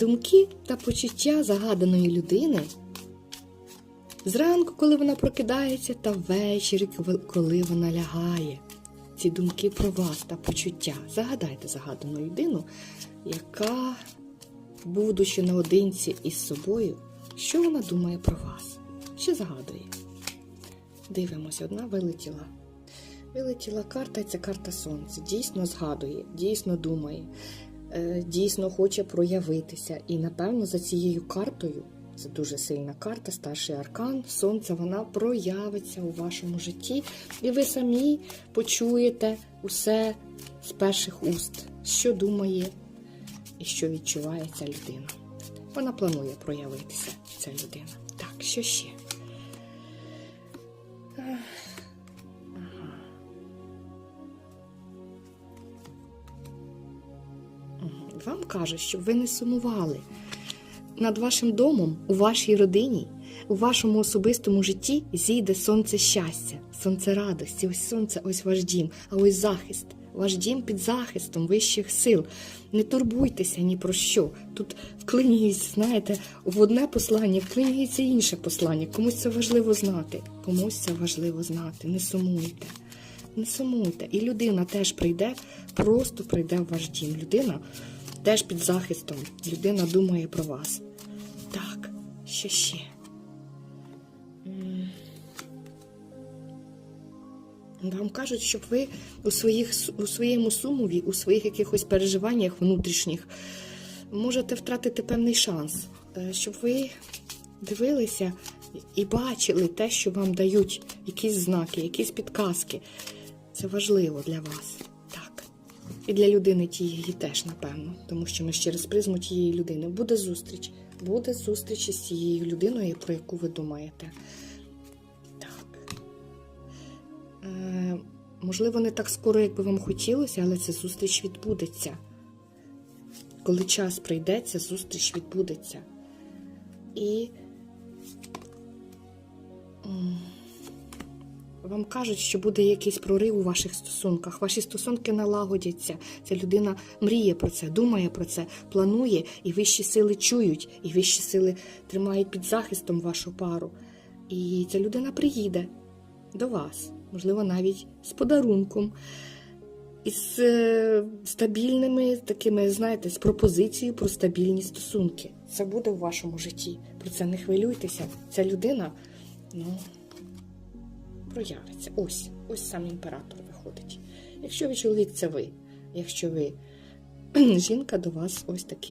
думки та почуття загаданої людини зранку, коли вона прокидається, та ввечері, коли вона лягає. Ці думки про вас та почуття. Загадайте загадану людину, яка, будучи наодинці із собою, що вона думає про вас? Що загадує? Дивимося, одна вилетіла. Вилетіла карта, і це карта сонця. Дійсно згадує, дійсно думає, дійсно хоче проявитися. І, напевно, за цією картою, це дуже сильна карта, старший аркан, сонце, вона проявиться у вашому житті, і ви самі почуєте усе з перших уст, що думає і що відчуває ця людина. Вона планує проявитися, ця людина. Так, що ще? Вам кажуть, щоб ви не сумували. Над вашим домом, у вашій родині, у вашому особистому житті зійде сонце щастя, сонце радості. Ось сонце, ось ваш дім, а ось захист. Ваш дім під захистом вищих сил. Не турбуйтеся ні про що. Тут вклинюється, знаєте, в одне послання вклинюється інше послання. Комусь це важливо знати. Комусь це важливо знати. Не сумуйте. Не сумуйте. І людина теж прийде, просто прийде в ваш дім. Людина теж під захистом. Людина думає про вас. Так, що ще? Вам кажуть, щоб ви у, своїх, у своєму сумові, у своїх якихось переживаннях внутрішніх можете втратити певний шанс, Е, щоб ви дивилися і бачили те, що вам дають, якісь знаки, якісь підказки. Це важливо для вас. І для людини тієї теж, напевно, тому що ми ж через призму тієї людини. Буде зустріч. Буде зустріч із цією людиною, про яку ви думаєте. Так. Е, можливо, не так скоро, як би вам хотілося, але ця зустріч відбудеться. Коли час прийде, ця зустріч відбудеться. І вам кажуть, що буде якийсь прорив у ваших стосунках. Ваші стосунки налагодяться. Ця людина мріє про це, думає про це, планує, і вищі сили чують, і вищі сили тримають під захистом вашу пару. І ця людина приїде до вас, можливо, навіть з подарунком, із е, стабільними такими, знаєте, з пропозицією про стабільні стосунки. Це буде в вашому житті. Про це не хвилюйтеся. Ця людина, ну, проявиться. Ось, ось сам імператор виходить. Якщо ви чоловік, це ви. Якщо ви жінка, до вас ось такий.